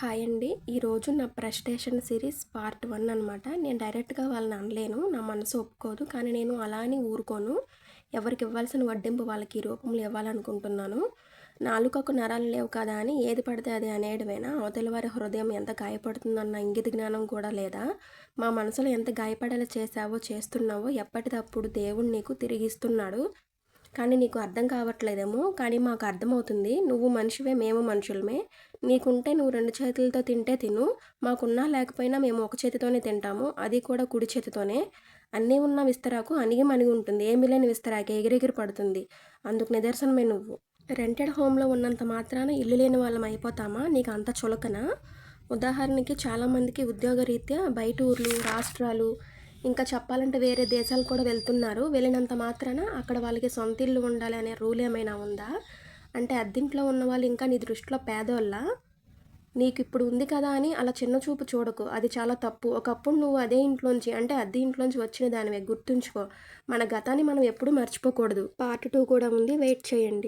Hi అండి. ఈరోజు నా ప్రెస్టేషన్ సిరీస్ పార్ట్ వన్ అనమాట నేను డైరెక్ట్గా వాళ్ళని అనలేను. నా మనసు ఒప్పుకోదు. కానీ నేను అలా అని ఊరుకోను. ఎవరికి ఇవ్వాల్సిన వడ్డింపు వాళ్ళకి ఈ రూపంలో ఇవ్వాలనుకుంటున్నాను. నాలుకకు నరాలు లేవు కదా అని ఏది పడితే అది అనేయడమేనా? అవతల వారి హృదయం ఎంత గాయపడుతుందన్న ఇంగిత జ్ఞానం కూడా లేదా? మా మనసులో ఎంత గాయపడేలా చేసావో చేస్తున్నావో ఎప్పటికప్పుడు దేవుడు నీకు తిరిగిస్తున్నాడు. కానీ నీకు అర్థం కావట్లేదేమో కానీ మాకు అర్థమవుతుంది. నువ్వు మనిషివే మేము మనుషులమే. నీకుంటే నువ్వు రెండు చేతులతో తింటే తిను. మాకున్నా లేకపోయినా మేము ఒక చేతితోనే తింటాము. అది కూడా కుడి చేతితోనే. అన్నీ ఉన్న విస్తరాకు అణిగి మణిగి ఉంటుంది. ఏమీ లేని విస్తరాకి ఎగిరెగిరి పడుతుంది. అందుకు నిదర్శనమే నువ్వు. రెంటెడ్ హోమ్లో ఉన్నంత మాత్రాన ఇల్లు లేని వాళ్ళం అయిపోతామా? నీకు అంత చులకన? ఉదాహరణకి చాలామందికి ఉద్యోగరీత్యా బయట ఊర్లు రాష్ట్రాలు ఇంకా చెప్పాలంటే వేరే దేశాలు కూడా వెళ్తున్నారు. వెళ్ళినంత మాత్రాన అక్కడ వాళ్ళకి సొంత ఇల్లు ఉండాలి అనే రూల్ ఏమైనా ఉందా? అంటే అద్దింట్లో ఉన్న వాళ్ళు ఇంకా నీ దృష్టిలో పేదోళ్ళ? నీకు ఇప్పుడు ఉంది కదా అని అలా చిన్న చూపు చూడకు. అది చాలా తప్పు. ఒకప్పుడు నువ్వు అదే ఇంట్లోంచి అంటే అద్దె ఇంట్లోంచి వచ్చిన దానివే. గుర్తుంచుకో. మన గతాన్ని మనం ఎప్పుడూ మర్చిపోకూడదు. పార్ట్ టూ కూడా ఉంది. వెయిట్ చేయండి.